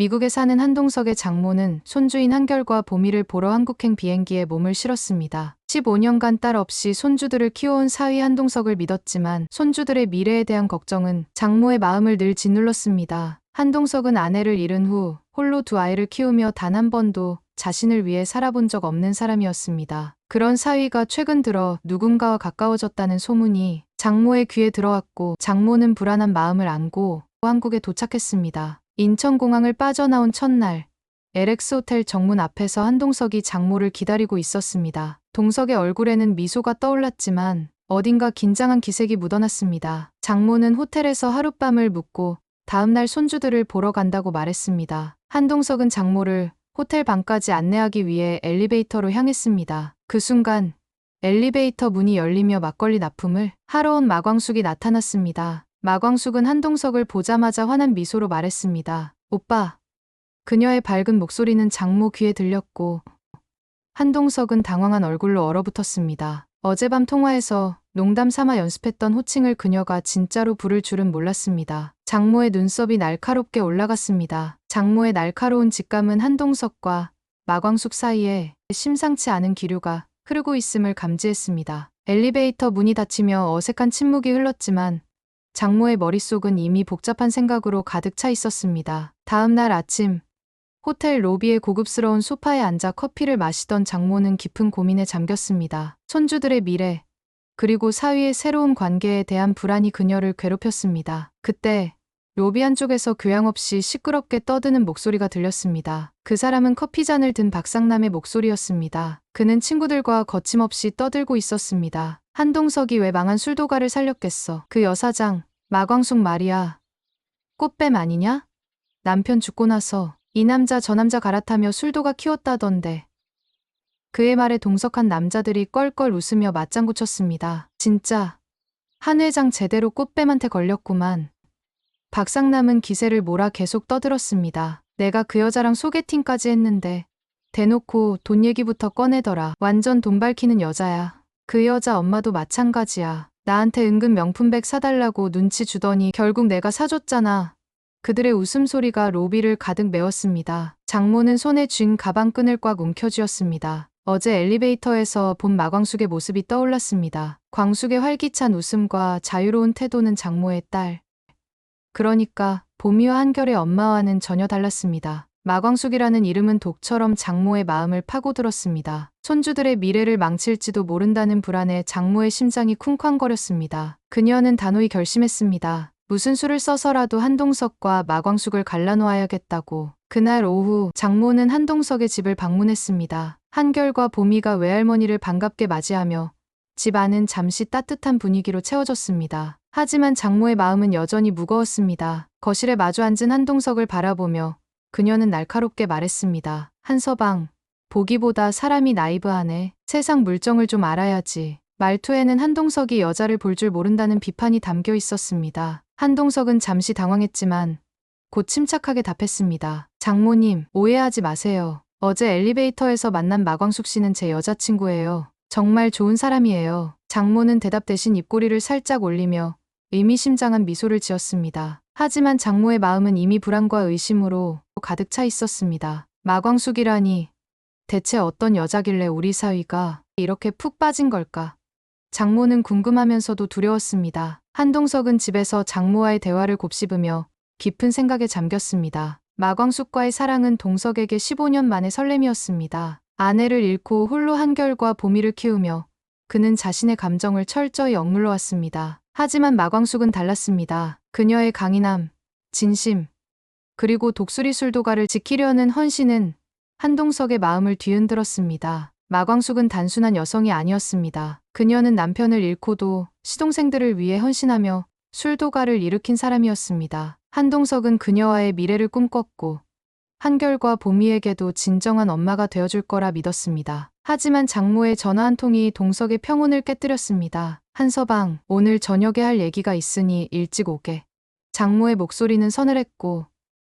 미국에 사는 한동석의 장모는 손주인 한결과 보미를 보러 한국행 비행기에 몸을 실었습니다. 15년간 딸 없이 손주들을 키워온 사위 한동석을 믿었지만 손주들의 미래에 대한 걱정은 장모의 마음을 늘 짓눌렀습니다. 한동석은 아내를 잃은 후 홀로 두 아이를 키우며 단 한 번도 자신을 위해 살아본 적 없는 사람이었습니다. 그런 사위가 최근 들어 누군가와 가까워졌다는 소문이 장모의 귀에 들어왔고 장모는 불안한 마음을 안고 한국에 도착했습니다. 인천공항을 빠져나온 첫날 LX 호텔 정문 앞에서 한동석이 장모를 기다리고 있었습니다. 동석의 얼굴에는 미소가 떠올랐지만 어딘가 긴장한 기색이 묻어났습니다. 장모는 호텔에서 하룻밤을 묵고 다음날 손주들을 보러 간다고 말했습니다. 한동석은 장모를 호텔 방까지 안내하기 위해 엘리베이터로 향했습니다. 그 순간 엘리베이터 문이 열리며 막걸리 납품을 하러 온 마광숙이 나타났습니다. 마광숙은 한동석을 보자마자 환한 미소로 말했습니다. 오빠. 그녀의 밝은 목소리는 장모 귀에 들렸고 한동석은 당황한 얼굴로 얼어붙었습니다. 어젯밤 통화에서 농담 삼아 연습했던 호칭을 그녀가 진짜로 부를 줄은 몰랐습니다. 장모의 눈썹이 날카롭게 올라갔습니다. 장모의 날카로운 직감은 한동석과 마광숙 사이에 심상치 않은 기류가 흐르고 있음을 감지했습니다. 엘리베이터 문이 닫히며 어색한 침묵이 흘렀지만 장모의 머릿속은 이미 복잡한 생각으로 가득 차 있었습니다. 다음 날 아침 호텔 로비의 고급스러운 소파에 앉아 커피를 마시던 장모는 깊은 고민에 잠겼습니다. 손주들의 미래, 그리고 사위의 새로운 관계에 대한 불안이 그녀를 괴롭혔습니다. 그때 로비 한쪽에서 교양 없이 시끄럽게 떠드는 목소리가 들렸습니다. 그 사람은 커피잔을 든 박상남의 목소리였습니다. 그는 친구들과 거침없이 떠들고 있었습니다. 한동석이 왜 망한 술도가를 살렸겠어. 그 여사장, 마광숙 말이야. 꽃뱀 아니냐? 남편 죽고 나서 이 남자 저 남자 갈아타며 술도가 키웠다던데. 그의 말에 동석한 남자들이 껄껄 웃으며 맞장구 쳤습니다. 진짜 한 회장 제대로 꽃뱀한테 걸렸구만. 박상남은 기세를 몰아 계속 떠들었습니다. 내가 그 여자랑 소개팅까지 했는데 대놓고 돈 얘기부터 꺼내더라. 완전 돈 밝히는 여자야. 그 여자 엄마도 마찬가지야. 나한테 은근 명품백 사달라고 눈치 주더니 결국 내가 사줬잖아. 그들의 웃음소리가 로비를 가득 메웠습니다. 장모는 손에 쥔 가방끈을 꽉 움켜쥐었습니다. 어제 엘리베이터에서 본 마광숙의 모습이 떠올랐습니다. 광숙의 활기찬 웃음과 자유로운 태도는 장모의 딸. 그러니까 보미와 한결의 엄마와는 전혀 달랐습니다. 마광숙이라는 이름은 독처럼 장모의 마음을 파고들었습니다. 손주들의 미래를 망칠지도 모른다는 불안에 장모의 심장이 쿵쾅거렸습니다. 그녀는 단호히 결심했습니다. 무슨 수를 써서라도 한동석과 마광숙을 갈라놓아야겠다고. 그날 오후 장모는 한동석의 집을 방문했습니다. 한결과 보미가 외할머니를 반갑게 맞이하며 집 안은 잠시 따뜻한 분위기로 채워졌습니다. 하지만 장모의 마음은 여전히 무거웠습니다. 거실에 마주 앉은 한동석을 바라보며 그녀는 날카롭게 말했습니다. 한서방, 보기보다 사람이 나이브하네. 세상 물정을 좀 알아야지. 말투에는 한동석이 여자를 볼 줄 모른다는 비판이 담겨 있었습니다. 한동석은 잠시 당황했지만 곧 침착하게 답했습니다. 장모님, 오해하지 마세요. 어제 엘리베이터에서 만난 마광숙 씨는 제 여자친구예요. 정말 좋은 사람이에요. 장모는 대답 대신 입꼬리를 살짝 올리며 의미심장한 미소를 지었습니다. 하지만 장모의 마음은 이미 불안과 의심으로 가득 차 있었습니다. 마광숙이라니 대체 어떤 여자길래 우리 사위가 이렇게 푹 빠진 걸까? 장모는 궁금하면서도 두려웠습니다. 한동석은 집에서 장모와의 대화를 곱씹으며 깊은 생각에 잠겼습니다. 마광숙과의 사랑은 동석에게 15년 만의 설렘이었습니다. 아내를 잃고 홀로 한결과 보미를 키우며 그는 자신의 감정을 철저히 억눌러 왔습니다. 하지만 마광숙은 달랐습니다. 그녀의 강인함, 진심, 그리고 독수리 술도가를 지키려는 헌신은 한동석의 마음을 뒤흔들었습니다. 마광숙은 단순한 여성이 아니었습니다. 그녀는 남편을 잃고도 시동생들을 위해 헌신하며 술도가를 일으킨 사람이었습니다. 한동석은 그녀와의 미래를 꿈꿨고 한결과 보미에게도 진정한 엄마가 되어줄 거라 믿었습니다. 하지만 장모의 전화 한 통이 동석의 평온을 깨뜨렸습니다. 한서방, 오늘 저녁에 할 얘기가 있으니 일찍 오게. 장모의 목소리는 서늘했고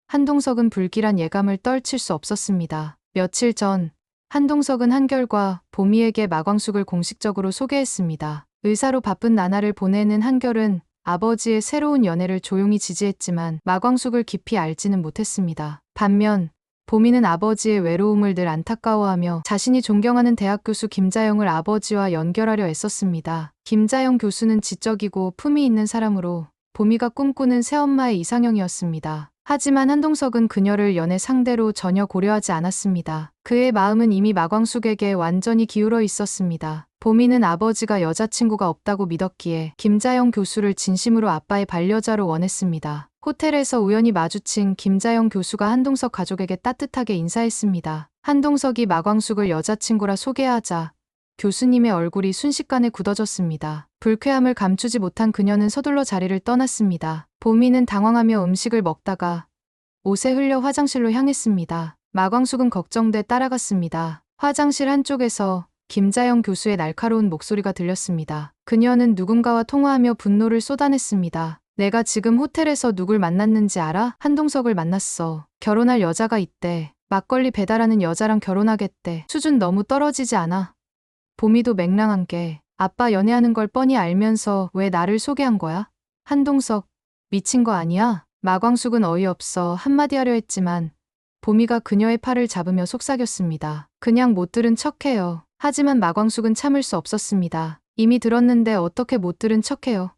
한동석은 불길한 예감을 떨칠 수 없었습니다. 며칠 전 한동석은 한결과 보미에게 마광숙을 공식적으로 소개했습니다. 의사로 바쁜 나날을 보내는 한결은 아버지의 새로운 연애를 조용히 지지했지만 마광숙을 깊이 알지는 못했습니다. 반면 보미는 아버지의 외로움을 늘 안타까워하며 자신이 존경하는 대학 교수 김자영을 아버지와 연결하려 애썼습니다. 김자영 교수는 지적이고 품위 있는 사람으로 보미가 꿈꾸는 새엄마의 이상형이었습니다. 하지만 한동석은 그녀를 연애 상대로 전혀 고려하지 않았습니다. 그의 마음은 이미 마광숙에게 완전히 기울어 있었습니다. 보미는 아버지가 여자친구가 없다고 믿었기에 김자영 교수를 진심으로 아빠의 반려자로 원했습니다. 호텔에서 우연히 마주친 김자영 교수가 한동석 가족에게 따뜻하게 인사했습니다. 한동석이 마광숙을 여자친구라 소개하자 교수님의 얼굴이 순식간에 굳어졌습니다. 불쾌함을 감추지 못한 그녀는 서둘러 자리를 떠났습니다. 보미는 당황하며 음식을 먹다가 옷에 흘려 화장실로 향했습니다. 마광숙은 걱정돼 따라갔습니다. 화장실 한쪽에서 김자영 교수의 날카로운 목소리가 들렸습니다. 그녀는 누군가와 통화하며 분노를 쏟아냈습니다. 내가 지금 호텔에서 누굴 만났는지 알아? 한동석을 만났어. 결혼할 여자가 있대. 막걸리 배달하는 여자랑 결혼하겠대. 수준 너무 떨어지지 않아? 보미도 맹랑한 게 아빠 연애하는 걸 뻔히 알면서 왜 나를 소개한 거야? 한동석, 미친 거 아니야? 마광숙은 어이없어 한마디 하려 했지만 보미가 그녀의 팔을 잡으며 속삭였습니다. 그냥 못 들은 척해요. 하지만 마광숙은 참을 수 없었습니다. 이미 들었는데 어떻게 못 들은 척해요?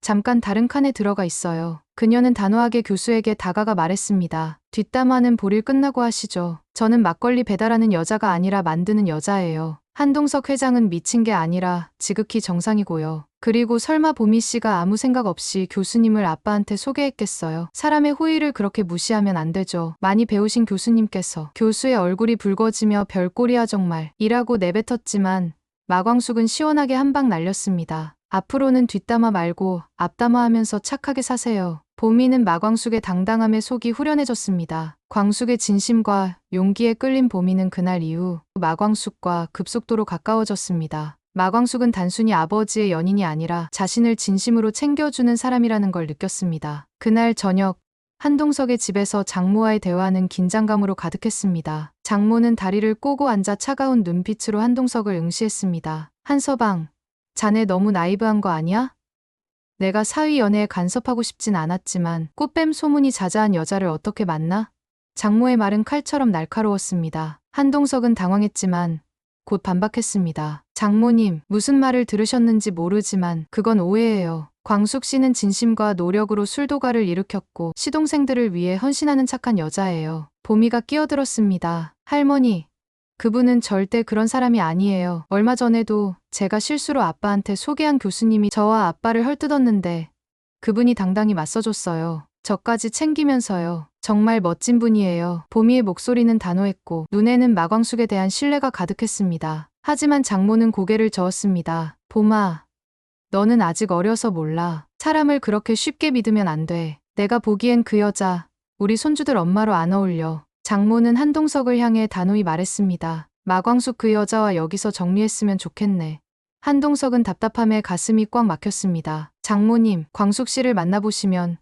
잠깐 다른 칸에 들어가 있어요. 그녀는 단호하게 교수에게 다가가 말했습니다. 뒷담화는 볼일 끝나고 하시죠. 저는 막걸리 배달하는 여자가 아니라 만드는 여자예요. 한동석 회장은 미친 게 아니라 지극히 정상이고요. 그리고 설마 보미 씨가 아무 생각 없이 교수님을 아빠한테 소개했겠어요. 사람의 호의를 그렇게 무시하면 안 되죠. 많이 배우신 교수님께서 교수의 얼굴이 붉어지며 별꼴이야 정말 이라고 내뱉었지만 마광숙은 시원하게 한 방 날렸습니다. 앞으로는 뒷담화 말고 앞담화 하면서 착하게 사세요. 보미는 마광숙의 당당함에 속이 후련해졌습니다. 광숙의 진심과 용기에 끌린 보미는 그날 이후 마광숙과 급속도로 가까워졌습니다. 마광숙은 단순히 아버지의 연인이 아니라 자신을 진심으로 챙겨주는 사람이라는 걸 느꼈습니다. 그날 저녁 한동석의 집에서 장모와의 대화는 긴장감으로 가득했습니다. 장모는 다리를 꼬고 앉아 차가운 눈빛으로 한동석을 응시했습니다. 한서방, 자네 너무 나이브한 거 아니야? 내가 사위 연애에 간섭하고 싶진 않았지만 꽃뱀 소문이 자자한 여자를 어떻게 만나? 장모의 말은 칼처럼 날카로웠습니다. 한동석은 당황했지만 곧 반박했습니다. 장모님, 무슨 말을 들으셨는지 모르지만 그건 오해예요. 광숙 씨는 진심과 노력으로 술도가를 일으켰고 시동생들을 위해 헌신하는 착한 여자예요. 보미가 끼어들었습니다. 할머니, 그분은 절대 그런 사람이 아니에요. 얼마 전에도 제가 실수로 아빠한테 소개한 교수님이 저와 아빠를 헐뜯었는데 그분이 당당히 맞서줬어요. 저까지 챙기면서요. 정말 멋진 분이에요. 보미의 목소리는 단호했고 눈에는 마광숙에 대한 신뢰가 가득했습니다. 하지만 장모는 고개를 저었습니다. 봄아, 너는 아직 어려서 몰라. 사람을 그렇게 쉽게 믿으면 안 돼. 내가 보기엔 그 여자, 우리 손주들 엄마로 안 어울려. 장모는 한동석을 향해 단호히 말했습니다. 마광숙 그 여자와 여기서 정리했으면 좋겠네. 한동석은 답답함에 가슴이 꽉 막혔습니다. 장모님, 광숙 씨를 만나보시면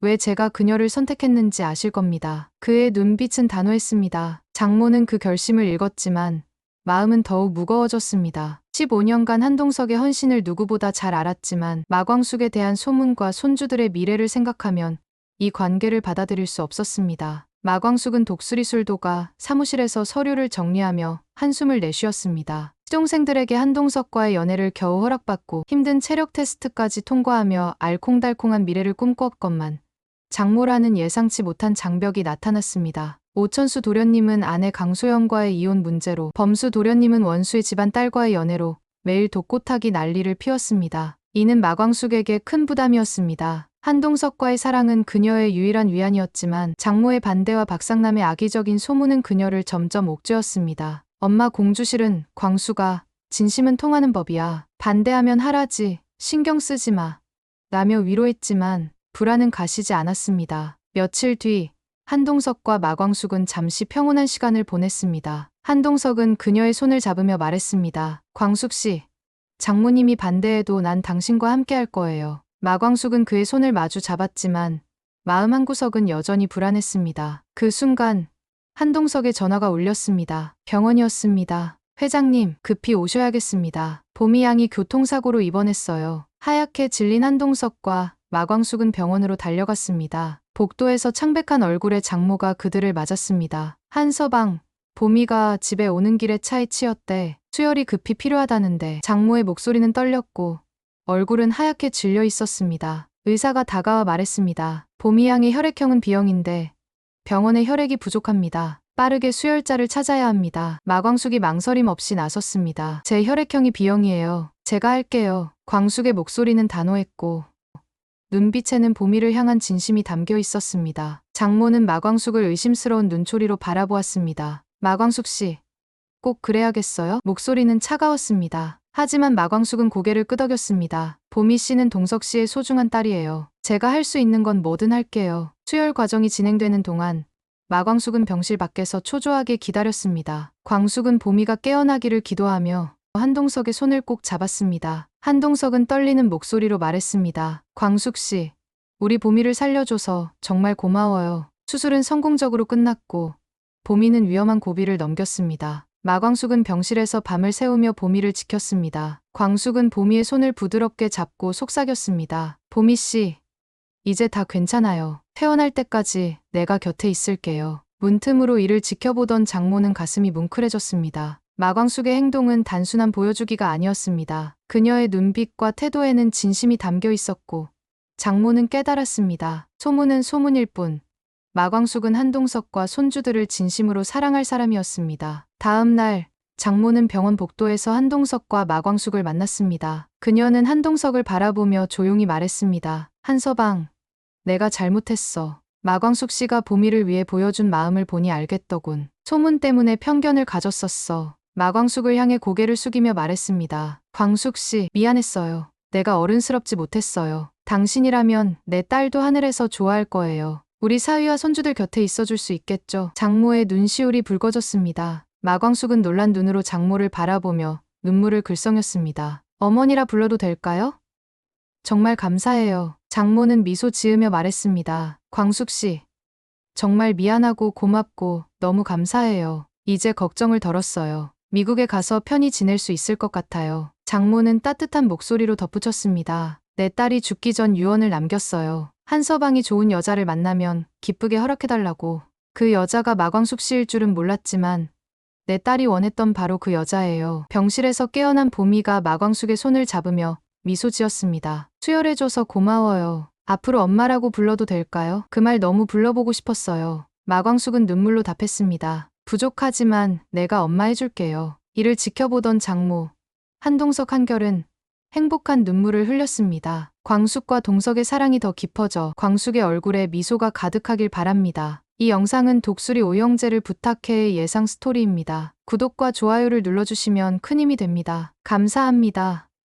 왜 제가 그녀를 선택했는지 아실 겁니다. 그의 눈빛은 단호했습니다. 장모는 그 결심을 읽었지만 마음은 더욱 무거워졌습니다. 15년간 한동석의 헌신을 누구보다 잘 알았지만 마광숙에 대한 소문과 손주들의 미래를 생각하면 이 관계를 받아들일 수 없었습니다. 마광숙은 독수리 술도가 사무실에서 서류를 정리하며 한숨을 내쉬었습니다. 시동생들에게 한동석과의 연애를 겨우 허락받고 힘든 체력 테스트까지 통과하며 알콩달콩한 미래를 꿈꿨건만 장모라는 예상치 못한 장벽이 나타났습니다. 오천수 도련님은 아내 강소영과의 이혼 문제로 범수 도련님은 원수의 집안 딸과의 연애로 매일 독고타기 난리를 피웠습니다. 이는 마광숙에게 큰 부담이었습니다. 한동석과의 사랑은 그녀의 유일한 위안이었지만 장모의 반대와 박상남의 악의적인 소문은 그녀를 점점 옥죄었습니다. 엄마 공주실은 광수가 진심은 통하는 법이야. 반대하면 하라지. 신경 쓰지 마. 라며 위로했지만 불안은 가시지 않았습니다. 며칠 뒤 한동석과 마광숙은 잠시 평온한 시간을 보냈습니다. 한동석은 그녀의 손을 잡으며 말했습니다. 광숙 씨, 장모님이 반대해도 난 당신과 함께 할 거예요. 마광숙은 그의 손을 마주 잡았지만 마음 한구석은 여전히 불안했습니다. 그 순간 한동석의 전화가 울렸습니다. 병원이었습니다. 회장님, 급히 오셔야겠습니다. 봄이 양이 교통사고로 입원했어요. 하얗게 질린 한동석과 마광숙은 병원으로 달려갔습니다. 복도에서 창백한 얼굴의 장모가 그들을 맞았습니다. 한서방, 보미가 집에 오는 길에 차에 치였대. 수혈이 급히 필요하다는데 장모의 목소리는 떨렸고 얼굴은 하얗게 질려 있었습니다. 의사가 다가와 말했습니다. 보미 양의 혈액형은 B형인데 병원에 혈액이 부족합니다. 빠르게 수혈자를 찾아야 합니다. 마광숙이 망설임 없이 나섰습니다. 제 혈액형이 B형이에요. 제가 할게요. 광숙의 목소리는 단호했고 눈빛에는 보미를 향한 진심이 담겨 있었습니다. 장모는 마광숙을 의심스러운 눈초리로 바라보았습니다. 마광숙 씨, 꼭 그래야겠어요? 목소리는 차가웠습니다. 하지만 마광숙은 고개를 끄덕였습니다. 보미 씨는 동석 씨의 소중한 딸이에요. 제가 할 수 있는 건 뭐든 할게요. 수혈 과정이 진행되는 동안 마광숙은 병실 밖에서 초조하게 기다렸습니다. 광숙은 보미가 깨어나기를 기도하며 한동석의 손을 꼭 잡았습니다. 한동석은 떨리는 목소리로 말했습니다. 광숙 씨, 우리 보미를 살려줘서 정말 고마워요. 수술은 성공적으로 끝났고 보미는 위험한 고비를 넘겼습니다. 마광숙은 병실에서 밤을 새우며 보미를 지켰습니다. 광숙은 보미의 손을 부드럽게 잡고 속삭였습니다. 보미 씨, 이제 다 괜찮아요. 퇴원할 때까지 내가 곁에 있을게요. 문틈으로 이를 지켜보던 장모는 가슴이 뭉클해졌습니다. 마광숙의 행동은 단순한 보여주기가 아니었습니다. 그녀의 눈빛과 태도에는 진심이 담겨 있었고 장모는 깨달았습니다. 소문은 소문일 뿐 마광숙은 한동석과 손주들을 진심으로 사랑할 사람이었습니다. 다음 날 장모는 병원 복도에서 한동석과 마광숙을 만났습니다. 그녀는 한동석을 바라보며 조용히 말했습니다. 한서방, 내가 잘못했어. 마광숙 씨가 보미를 위해 보여준 마음을 보니 알겠더군. 소문 때문에 편견을 가졌었어. 마광숙을 향해 고개를 숙이며 말했습니다. 광숙 씨, 미안했어요. 내가 어른스럽지 못했어요. 당신이라면 내 딸도 하늘에서 좋아할 거예요. 우리 사위와 손주들 곁에 있어줄 수 있겠죠. 장모의 눈시울이 붉어졌습니다. 마광숙은 놀란 눈으로 장모를 바라보며 눈물을 글썽였습니다. 어머니라 불러도 될까요? 정말 감사해요. 장모는 미소 지으며 말했습니다. 광숙 씨, 정말 미안하고 고맙고 너무 감사해요. 이제 걱정을 덜었어요. 미국에 가서 편히 지낼 수 있을 것 같아요. 장모는 따뜻한 목소리로 덧붙였습니다. 내 딸이 죽기 전 유언을 남겼어요. 한서방이 좋은 여자를 만나면 기쁘게 허락해달라고. 그 여자가 마광숙 씨일 줄은 몰랐지만 내 딸이 원했던 바로 그 여자예요. 병실에서 깨어난 보미가 마광숙의 손을 잡으며 미소 지었습니다. 수혈해줘서 고마워요. 앞으로 엄마라고 불러도 될까요? 그 말 너무 불러보고 싶었어요. 마광숙은 눈물로 답했습니다. 부족하지만 내가 엄마 해줄게요. 이를 지켜보던 장모. 한동석 한결은 행복한 눈물을 흘렸습니다. 광숙과 동석의 사랑이 더 깊어져 광숙의 얼굴에 미소가 가득하길 바랍니다. 이 영상은 독수리 오영재를 부탁해의 예상 스토리입니다. 구독과 좋아요를 눌러주시면 큰 힘이 됩니다. 감사합니다.